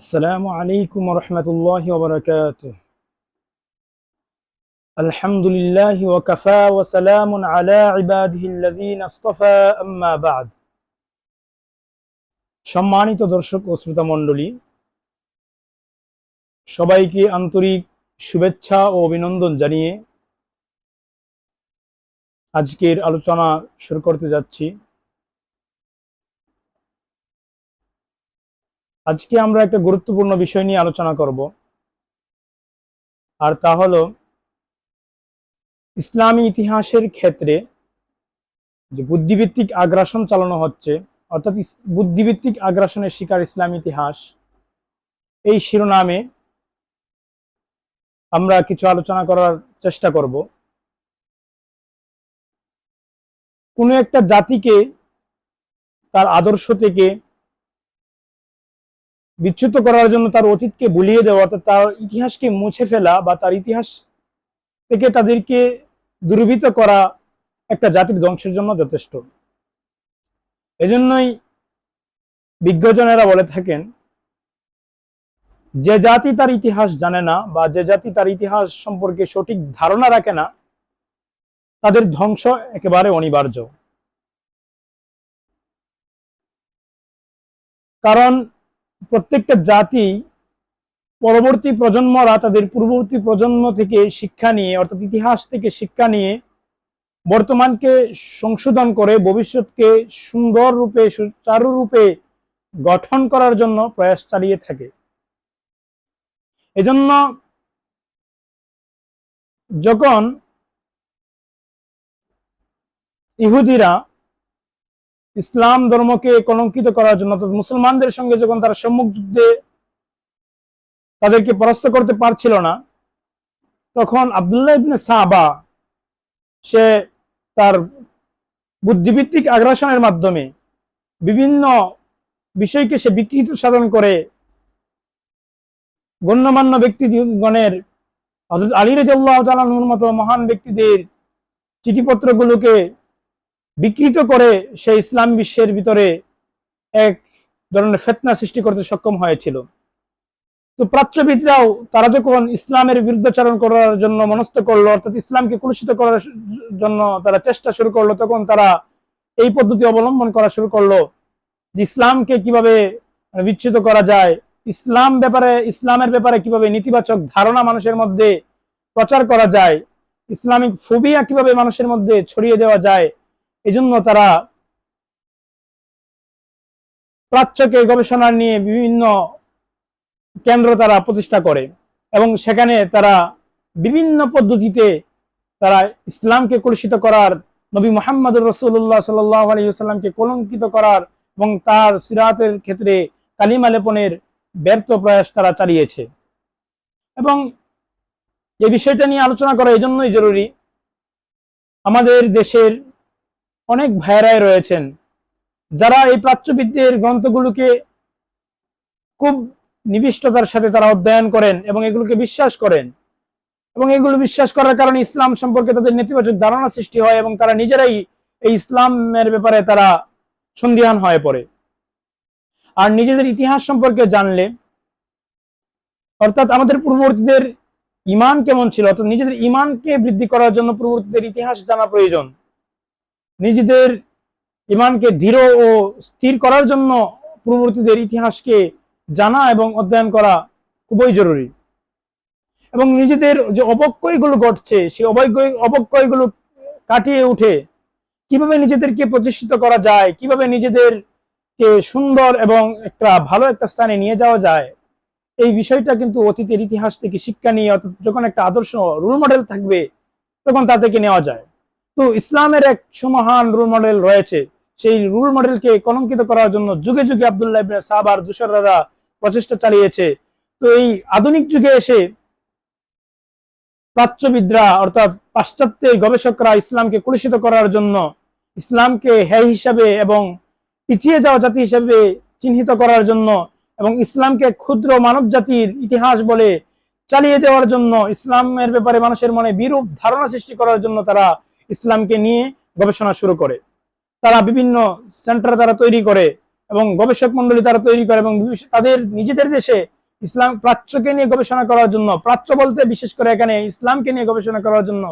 السلام عليكم ورحمة الله وبركاته الحمد لله وكفى وسلام على عباده الذين اصطفى أما بعد সম্মানিত দর্শক ও শ্রোতা মণ্ডলী সবাইকে আন্তরিক শুভেচ্ছা ও অভিনন্দন জানিয়ে আজকের আলোচনা শুরু করতে যাচ্ছি আজকে আমরা একটা গুরুত্বপূর্ণ বিষয় নিয়ে আলোচনা করব। আর তা হলো, ইসলামী ইতিহাসের ক্ষেত্রে যে বুদ্ধিভিত্তিক আগ্রাসন চালানো হচ্ছে, অর্থাৎ বুদ্ধিভিত্তিক আগ্রাসনের শিকার ইসলামী ইতিহাস, এই শিরোনামে আমরা কিছু আলোচনা করার চেষ্টা করব। কোনো একটা জাতিকে তার আদর্শ থেকে বিচ্যুত করার জন্য তার অতীতকে ভুলিয়ে দেওয়া, অর্থাৎ তার ইতিহাসকে মুছে ফেলা বা তার ইতিহাস থেকে তাদেরকে দুর্বৃত করা একটা জাতির ধ্বংসের জন্য যথেষ্ট। এজন্যই বিজ্ঞজনেরা বলে থাকেন, যে জাতি তার ইতিহাস জানে না বা যে জাতি তার ইতিহাস সম্পর্কে সঠিক ধারণা রাখে না, তাদের ধ্বংস একেবারে অনিবার্য। কারণ প্রত্যেকটা জাতি পরবর্তী প্রজন্মরা তাদের পূর্ববর্তী প্রজন্ম থেকে শিক্ষা নিয়ে, অর্থাৎ ইতিহাস থেকে শিক্ষা নিয়ে বর্তমানকে সংশোধন করে ভবিষ্যৎকে সুন্দর রূপে সুচারু রূপে গঠন করার জন্য প্রয়াস চালিয়ে থাকে। এজন্য যখন ইহুদিরা ইসলাম ধর্মকে কলঙ্কিত করার জন্য, অর্থাৎ মুসলমানদের সঙ্গে যখন তারা সম্মুখ যুদ্ধে তাদেরকে পরাস্ত করতে পারছিল না, তখন আবদুল্লাহ ইবনে সাহাবা, সে তার বুদ্ধিভিত্তিক আগ্রাসনের মাধ্যমে বিভিন্ন বিষয়কে সে বিকৃত সাধন করে গণ্যমান্য ব্যক্তিগণের হযরত আলী তাআলার মতো মহান ব্যক্তিদের চিঠিপত্রগুলোকে বিকৃত করে সে ইসলাম বিশ্বের ভিতরে এক ধরনের ফেতনা সৃষ্টি করতে সক্ষম হয়েছিল। তো প্রাচ্যবিদরাও তারা যখন ইসলামের বিরুদ্ধাচরণ করার জন্য মনস্থ করল, অর্থাৎ ইসলামকে কলুষিত করার জন্য তারা চেষ্টা শুরু করল, তখন তারা এই পদ্ধতি অবলম্বন করা শুরু করল যে ইসলামকে কীভাবে বিচ্ছিত করা যায়, ইসলাম ব্যাপারে, ইসলামের ব্যাপারে কীভাবে নেতিবাচক ধারণা মানুষের মধ্যে প্রচার করা যায়, ইসলামিক ফোবিয়া কীভাবে মানুষের মধ্যে ছড়িয়ে দেওয়া যায় এজন্য তারা প্রাচ্যকে গবেষণা নিয়ে বিভিন্ন কেন্দ্র তারা প্রতিষ্ঠা করে এবং সেখানে তারা বিভিন্ন পদ্ধতিতে তারা ইসলামকে কলুষিত করার, নবী মোহাম্মদ রসুল্লাহ সাল্লাহ আলহিসাল্লামকে কলঙ্কিত করার এবং তার সিরাতের ক্ষেত্রে কালিমা লেপনের ব্যর্থ প্রয়াস তারা চালিয়েছে। এবং এই বিষয়টা নিয়ে আলোচনা করা এই জন্যই জরুরি। আমাদের দেশের অনেক ভাইরাই রয়েছেন, যারা এই প্রাচ্যবিদ্যের গ্রন্থগুলোকে খুব নিবিষ্টতার সাথে তারা অধ্যয়ন করেন এবং এগুলোকে বিশ্বাস করেন এবং এগুলো বিশ্বাস করার কারণে ইসলাম সম্পর্কে তাদের নেতিবাচক ধারণা সৃষ্টি হয় এবং তারা নিজেরাই এই ইসলামের ব্যাপারে তারা সন্দিহান হয়ে পড়ে। আর নিজেদের ইতিহাস সম্পর্কে জানলে, অর্থাৎ আমাদের পূর্ববর্তীদের ইমান কেমন ছিল, অর্থাৎ নিজেদের ইমানকে বৃদ্ধি করার জন্য পূর্ববর্তীদের ইতিহাস জানা প্রয়োজন। নিজেদের ইমানকে দৃঢ় ও স্থির করার জন্য পূর্ববর্তীদের ইতিহাসকে জানা এবং অধ্যয়ন করা খুবই জরুরি। এবং নিজেদের যে অবক্ষয়গুলো ঘটছে, সেই অবক্ষয়, অবক্ষয়গুলো কাটিয়ে উঠে কীভাবে নিজেদেরকে প্রতিষ্ঠিত করা যায়, কীভাবে নিজেদেরকে সুন্দর এবং একটা ভালো একটা স্থানে নিয়ে যাওয়া যায়, এই বিষয়টা কিন্তু অতীতের ইতিহাস থেকে শিক্ষা নিয়ে যখন একটা আদর্শ রোল মডেল থাকবে, তখন তা থেকে নেওয়া যায়। তো ইসলামের এক সুমহান রোল মডেল রয়েছে। সেই রোল মডেলকে কলঙ্কিত করার জন্য যুগে যুগে আবদুল্লাহ ইবনে সাহাবার দুসররা প্রচেষ্টা চালিয়েছে। তো এই আধুনিক যুগে এসে প্রাচ্যবিদরা অর্থাৎ পাশ্চাত্যের গবেষকরা ইসলামকে কলুষিত করার জন্য ইসলামকে হ্যাঁ হিসাবে এবং পিছিয়ে যাওয়া জাতি হিসাবে চিহ্নিত করার জন্য এবং ইসলামকে ক্ষুদ্র মানব জাতির ইতিহাস বলে চালিয়ে দেওয়ার জন্য ইসলামের ব্যাপারে মানুষের মনে বিরূপ ধারণা সৃষ্টি করার জন্য তারা ইসলামকে নিয়ে গবেষণা শুরু করে। তারা বিভিন্ন সেন্টার তারা তৈরি করে এবং গবেষক মন্ডলী তারা তৈরি করে এবং তাদের নিজেদের দেশে ইসলাম প্রাচ্যকে নিয়ে গবেষণা করার জন্য, প্রাচ্য বলতে বিশেষ করে এখানে ইসলামকে নিয়ে গবেষণা করার জন্য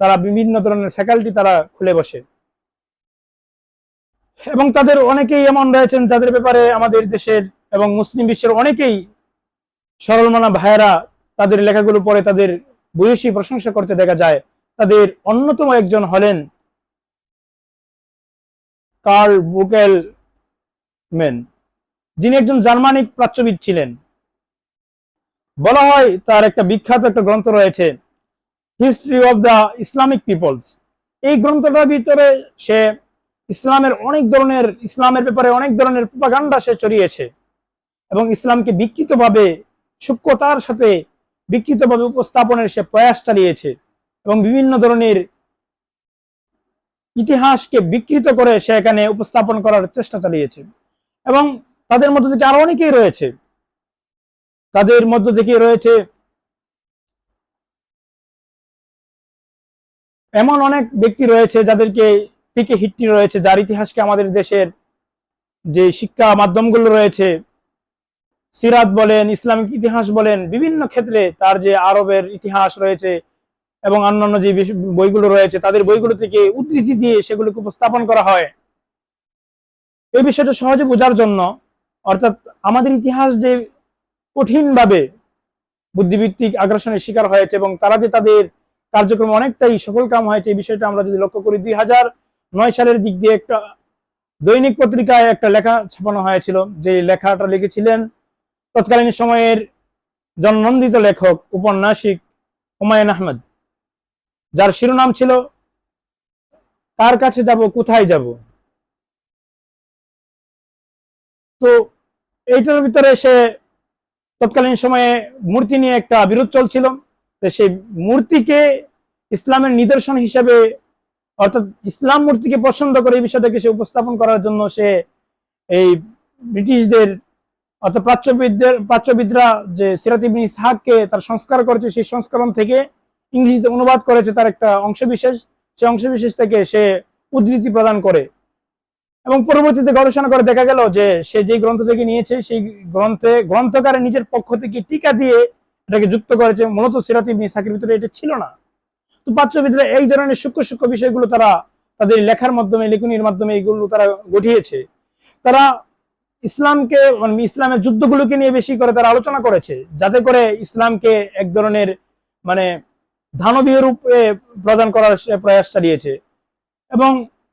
তারা বিভিন্ন ধরনের ফ্যাকাল্টি তারা খুলে বসে। এবং তাদের অনেকেই এমন রয়েছেন যাদের ব্যাপারে আমাদের দেশের এবং মুসলিম বিশ্বের অনেকেই সরলমানা ভাইয়েরা তাদের লেখাগুলো পড়ে তাদের বয়সী প্রশংসা করতে দেখা যায়। তাদের অন্যতম একজন হলেন কার্ল বুকেল মেন যিনি একজন জার্মানিক প্রাচ্যবিদ ছিলেন। বলা হয় তার একটা বিখ্যাত একটা গ্রন্থ রয়েছে history of the Islamic peoples এই গ্রন্থটার ভিতরে সে ইসলামের অনেক ধরনের, ইসলামের ব্যাপারে অনেক ধরনের প্রপাগান্ডা সে চড়িয়েছে এবং ইসলামকে বিকৃতভাবে সূক্ষ্মতার সাথে বিকৃতভাবে উপস্থাপনের সে প্রয়াস চালিয়েছে। এবং বিভিন্ন ধরনের ইতিহাসকে বিকৃত করে সে এখানে উপস্থাপন করার চেষ্টা চালিয়েছে। এবং তাদের মধ্য থেকে আরও অনেকেই রয়েছে। তাদের মধ্য থেকে রয়েছে এমন অনেক ব্যক্তি রয়েছে যাদেরকে থেকে হিটটি রয়েছে, যার ইতিহাসকে আমাদের দেশের যে শিক্ষা মাধ্যমগুলো রয়েছে, সিরাত বলেন, ইসলামিক ইতিহাস বলেন, বিভিন্ন ক্ষেত্রে তার যে আরবের ইতিহাস রয়েছে এবং অন্যান্য যে বইগুলো রয়েছে, তাদের বইগুলো থেকে উদ্ধৃতি দিয়ে সেগুলোকে উপস্থাপন করা হয়। এই বিষয়টা সহজে বোঝার জন্য, অর্থাৎ আমাদের ইতিহাস যে কঠিনভাবে বুদ্ধিভিত্তিক আগ্রাসনের শিকার হয়েছে এবং তারা যে তাদের কার্যক্রম অনেকটাই সফল কাম হয়েছে, এই বিষয়টা আমরা যদি লক্ষ্য করি, দুই হাজার নয় সালের দিক দিয়ে একটা দৈনিক পত্রিকায় একটা লেখা ছাপানো হয়েছিল, যে লেখাটা লিখেছিলেন তৎকালীন সময়ের জননন্দিত লেখক, উপন্যাসিক হুমায়ুন আহমেদ। যার শিরোনাম ছিল, কার কাছে যাব, কোথায় যাব? তো এইটার ভিতরে সে তৎকালীন সময়ে মূর্তি নিয়ে একটা বিরোধ চলছিল। তো সেই মূর্তিকে ইসলামের নিদর্শন হিসাবে, অর্থাৎ ইসলাম মূর্তিকে পছন্দ করে এই বিষয়টাকে সে উপস্থাপন করার জন্য সে এই ব্রিটিশদের, অর্থাৎ প্রাচ্যবিদদের, প্রাচ্যবিদরা যে সিরাত ইবনে ইসহাককে তার সংস্কার করেছে সেই সংস্করণ থেকে ইংরেজিতে অনুবাদ করেছে তার একটা অংশবিশেষ। সেই অংশবিশেষ থেকে সে উদ্ধৃতি প্রদান করে। এবং পরবর্তীতে গবেষণা করে দেখা গেল যে সে যে গ্রন্থ থেকে নিয়েছে, সেই গ্রন্থে, গ্রন্থকারের নিজের পক্ষ থেকে টিকা দিয়ে এটাকে যুক্ত করেছে। মূলত সিরাত ইবনে ভিতরে এটা ছিল না। তো প্রাচ্যবিদরা এই ধরনের সূক্ষ্ম সূক্ষ্ম বিষয়গুলো তারা তাদের লেখার মাধ্যমে, লেখনির মাধ্যমে এইগুলো তারা গঠিয়েছে। তারা ইসলামকে মানে ইসলামের যুদ্ধগুলোকে নিয়ে বেশি করে তারা আলোচনা করেছে। যাতে করে ইসলামকে এক ধরনের মানে ধানবীয় রূপে প্রদান করার প্রয়াস চালিয়েছে এবং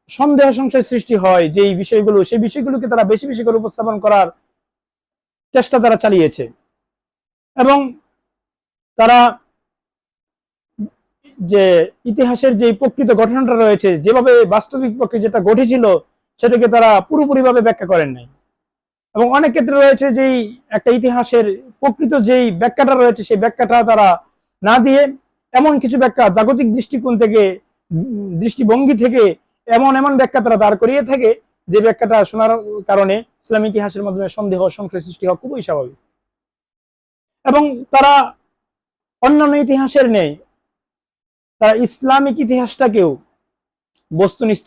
সন্দেহ সংশয় সৃষ্টি হয় যে বিষয়গুলো, সেই বিষয়গুলোকে তারা বেশি বেশি করে উপস্থাপন করার চেষ্টা তারা চালিয়েছে। এবং তারা যে ইতিহাসের যে প্রকৃত ঘটনাটা রয়েছে, যেভাবে বাস্তবিক পক্ষে যেটা ঘটেছিল, সেটাকে তারা পুরোপুরিভাবে ব্যাখ্যা করেন নাই। এবং অনেক ক্ষেত্রে রয়েছে যেই একটা ইতিহাসের প্রকৃত যেই ব্যাখ্যাটা রয়েছে, সেই ব্যাখ্যাটা তারা না দিয়ে এমন কিছু ব্যাখ্যা জাগতিক দৃষ্টিকোণ থেকে, দৃষ্টিভঙ্গি থেকে এমন এমন ব্যাখ্যা তারা দাঁড় করিয়ে থাকে, যে ব্যাখ্যাটা শোনার কারণে ইসলামী ইতিহাসের মাধ্যমে সন্দেহ সংশয় সৃষ্টি হওয়া খুবই স্বাভাবিক। এবং তারা অন্যান্য ইতিহাসের নেই। তারা ইসলামিক ইতিহাসটাকেও বস্তুনিষ্ঠ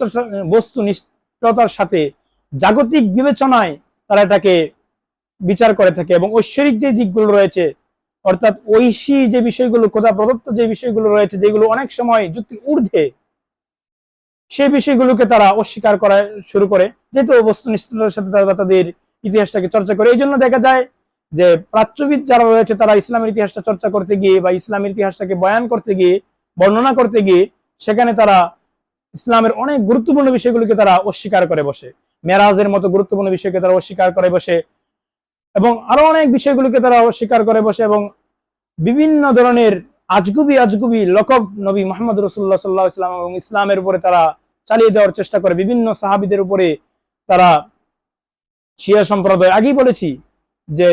বস্তুনিষ্ঠতার সাথে জাগতিক বিবেচনায় তারা এটাকে বিচার করে থাকে এবং ঐশ্বরিক যে দিকগুলো রয়েছে অর্থাৎ ঐশী যে বিষয়গুলো কোথা প্রদত্ত যে বিষয়গুলো রয়েছে, যেগুলো অনেক সময় যুক্তির ঊর্ধ্বে সেই বিষয়গুলোকে তারা অস্বীকার করা শুরু করে। যেহেতু বস্তুনিষ্ঠতার সাথে তারা তাদের ইতিহাসটাকে চর্চা করে এই জন্য দেখা যায় যে প্রাচ্যবিদ যারা রয়েছে, তারা ইসলামের ইতিহাসটা চর্চা করতে গিয়ে বা ইসলামের ইতিহাসটাকে বয়ান করতে গিয়ে, বর্ণনা করতে গিয়ে, সেখানে তারা ইসলামের অনেক গুরুত্বপূর্ণ বিষয়গুলোকে তারা অস্বীকার করে বসে। মেরাজের মতো গুরুত্বপূর্ণ বিষয়কে তারা অস্বীকার করে বসে। এবং আরও অনেক বিষয়গুলোকে তারা অস্বীকার করে বসে এবং বিভিন্ন ধরনের আজগুবি আজগুবি লকব নবী মোহাম্মদ রসুল্লাহ সাল্লাহ ইসলাম এবং ইসলামের উপরে তারা চালিয়ে দেওয়ার চেষ্টা করে। বিভিন্ন সাহাবিদের উপরে তারা শিয়া সম্প্রদায়, আগেই বলেছি যে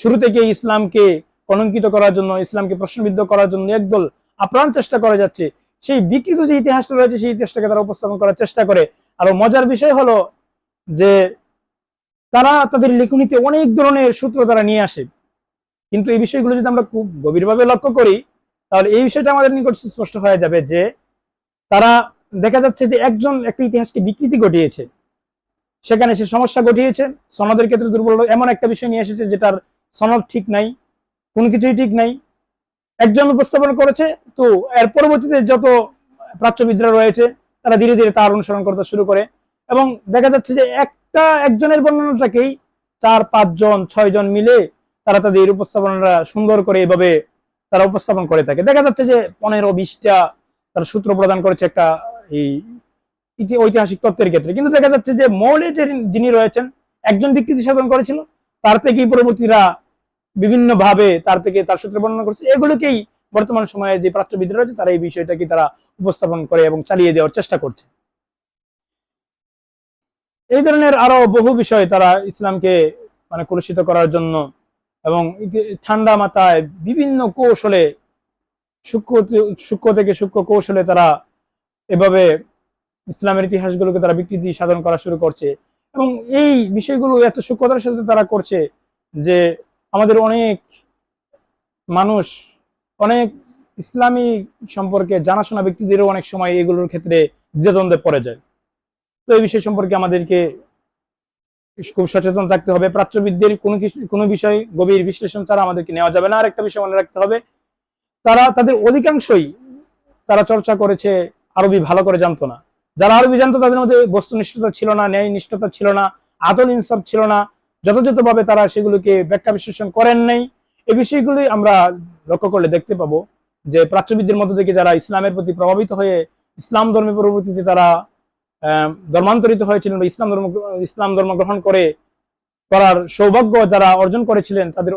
শুরু থেকে ইসলামকে কলঙ্কিত করার জন্য, ইসলামকে প্রশ্নবিদ্ধ করার জন্য একদল আপ্রাণ চেষ্টা করে যাচ্ছে। সেই বিকৃত যে ইতিহাসটা রয়েছে, সেই ইতিহাসটাকে তারা উপস্থাপন করার চেষ্টা করে। আরও মজার বিষয় হলো যে তারা তাদের লেখনীতে অনেক ধরনের সূত্র তারা নিয়ে আসে। কিন্তু এই বিষয়গুলো যদি আমরা খুব গভীরভাবে লক্ষ্য করি, তাহলে এই বিষয়টা আমাদের নিকট স্পষ্ট হয়ে যাবে যে, তারা দেখা যাচ্ছে যে একজন একটা ইতিহাসকে বিকৃতি ঘটিয়েছে। সেখানে সে সমস্যা ঘটিয়েছে, সনদের ক্ষেত্রে দুর্বল এমন একটা বিষয় নিয়ে এসেছে যেটার সনদ ঠিক নাই, কোনো কিছুই ঠিক নাই। একজন উপস্থাপন করেছে, তো এর পরবর্তীতে যত প্রাচ্যবিদরা রয়েছে, তারা ধীরে ধীরে তার অনুসরণ করতে শুরু করে। এবং দেখা যাচ্ছে যে একটা একজনের বর্ণনাটাকেই চার পাঁচজন ছয় জন মিলে তারা তাদের উপস্থাপনাটা সুন্দর করে এভাবে তারা উপস্থাপন করে থাকে। দেখা যাচ্ছে যে পনেরো, বিশটা তার সূত্র প্রদান করেছে একটা এই ঐতিহাসিক তত্ত্বের ক্ষেত্রে। কিন্তু দেখা যাচ্ছে যে মৌলে যে যিনি রয়েছেন, একজন বিকৃতি সাধন করেছিল, তার থেকেই পরবর্তীরা বিভিন্ন ভাবে তার থেকে তার সূত্র বর্ণনা করছে। এগুলোকেই বর্তমান সময়ে যে প্রাচ্যবিদরা রয়েছে, তারা এই বিষয়টাকে তারা উপস্থাপন করে এবং চালিয়ে দেওয়ার চেষ্টা করছে। এই ধরনের আরও বহু বিষয় তারা ইসলামকে মানে কলুষিত করার জন্য এবং ঠান্ডা মাথায় বিভিন্ন কৌশলে, সূক্ষ্ম থেকে সূক্ষ্ম কৌশলে তারা এভাবে ইসলামের ইতিহাসগুলোকে তারা বিকৃতি সাধন করা শুরু করছে। এবং এই বিষয়গুলো এত সূক্ষ্মতার সাথে তারা করছে যে আমাদের অনেক মানুষ, অনেক ইসলামী সম্পর্কে জানাশোনা ব্যক্তিদেরও অনেক সময় এগুলোর ক্ষেত্রে দ্বিধাদ্বন্দ্বে পড়ে যায়। তো এই বিষয় সম্পর্কে আমাদেরকে খুব সচেতন থাকতে হবে। প্রাচ্যবিদদের কোনো কিছু, কোনো বিষয় গভীর বিশ্লেষণ ছাড়া আমাদেরকে নেওয়া যাবে না। আর একটা বিষয় মনে রাখতে হবে, তারা, তাদের অধিকাংশই তারা চর্চা করেছে আরবি ভালো করে জানতো না। যারা আরবি জানতো তাদের মধ্যে বস্তুনিষ্ঠতা ছিল না ন্যায় নিষ্ঠতা ছিল না আদল ইনসাফ ছিল না, যথাযথভাবে তারা সেগুলোকে ব্যাখ্যা বিশ্লেষণ করেন নাই। এই বিষয়গুলি আমরা লক্ষ্য করলে দেখতে পাবো যে প্রাচ্যবিদদের মধ্য থেকে যারা ইসলামের প্রতি প্রভাবিত হয়ে ইসলাম ধর্মের পরবর্তীতে তারা ধর্মান্তরিত হয়েছিলেন বা ইসলাম ধর্ম ইসলাম ধর্ম গ্রহণ করে করার সৌভাগ্য যারা অর্জন করেছিলেন, তাদের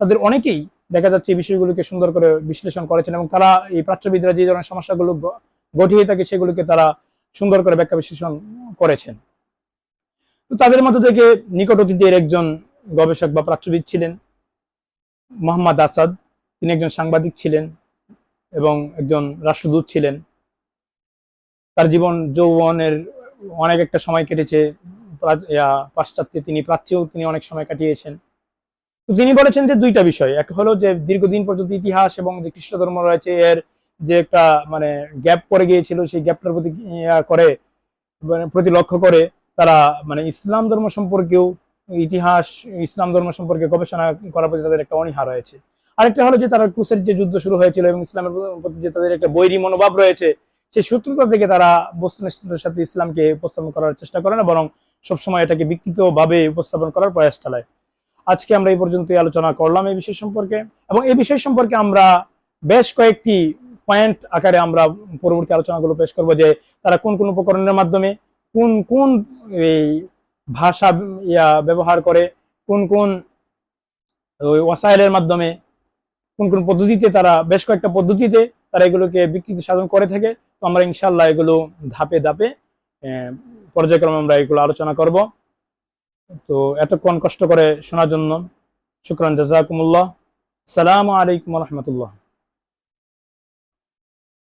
তাদের অনেকেই দেখা যাচ্ছে এই বিষয়গুলোকে সুন্দর করে বিশ্লেষণ করেছেন এবং তারা এই প্রাচ্যবিদরা যে ধরনের সমস্যাগুলো গঠিয়ে থাকে সেগুলোকে তারা সুন্দর করে ব্যাখ্যা বিশ্লেষণ করেছেন। তো তাদের মধ্যে থেকে নিকট অতীতের একজন গবেষক বা প্রাচ্যবিদ ছিলেন, মোহাম্মদ আসাদ। তিনি একজন সাংবাদিক ছিলেন এবং একজন রাষ্ট্রদূত ছিলেন। তার জীবন যৌবনের অনেক একটা সময় কেটেছে পাশ্চাত্যে তিনি প্রাচ্যেও তিনি অনেক সময় কাটিয়েছেন। তো তিনি বলেছেন যে দুইটা বিষয়, এক হলো যে দীর্ঘদিন পর্যন্ত ইতিহাস এবং যে খ্রিস্ট ধর্ম রয়েছে, এর যে একটা মানে গ্যাপ পড়ে গিয়েছিল, সেই গ্যাপটার প্রতি করে মানে প্রতি লক্ষ্য করে তারা মানে ইসলাম ধর্ম সম্পর্কেও ইতিহাস, ইসলাম ধর্ম সম্পর্কে গবেষণা করার প্রতি তাদের একটা অনীহা রয়েছে। আরেকটা হলো যে তারা ক্রুসের যে যুদ্ধ শুরু হয়েছিল এবং ইসলামের প্রতি যে তাদের একটা বৈরী মনোভাব রয়েছে সেই সূত্রতা থেকে তারা বস্তুনিষ্ঠতার সাথে ইসলামকে উপস্থাপন করার চেষ্টা করে না, বরং সবসময় এটাকে বিকৃত ভাবে উপস্থাপন করার প্রয়াস চালায়। আজকে আমরা এই পর্যন্তই আলোচনা করলাম এই বিষয় সম্পর্কে, এবং এই বিষয় সম্পর্কে আমরা বেশ কয়েকটি পয়েন্ট আকারে আমরা পরবর্তী আলোচনাগুলো পেশ করব যে তারা কোন কোন উপকরণের মাধ্যমে কোন কোন এই ভাষা ইয়া ব্যবহার করে, কোন কোন ওই ওয়াসাইলের মাধ্যমে কোন কোন পদ্ধতিতে তারা, বেশ কয়েকটা পদ্ধতিতে তারা এগুলোকে বিকৃতি সাধন করে থাকে। তো আমরা ইনশাল্লাহ এগুলো ধাপে ধাপে পর্যায়ক্রমে আমরা এগুলো আলোচনা করব। তো এতক্ষণ কষ্ট করে শোনার জন্য শুক্রান, জাজাকুমুল্লাহ। সালাম আলাইকুম রহমতুল্লাহ।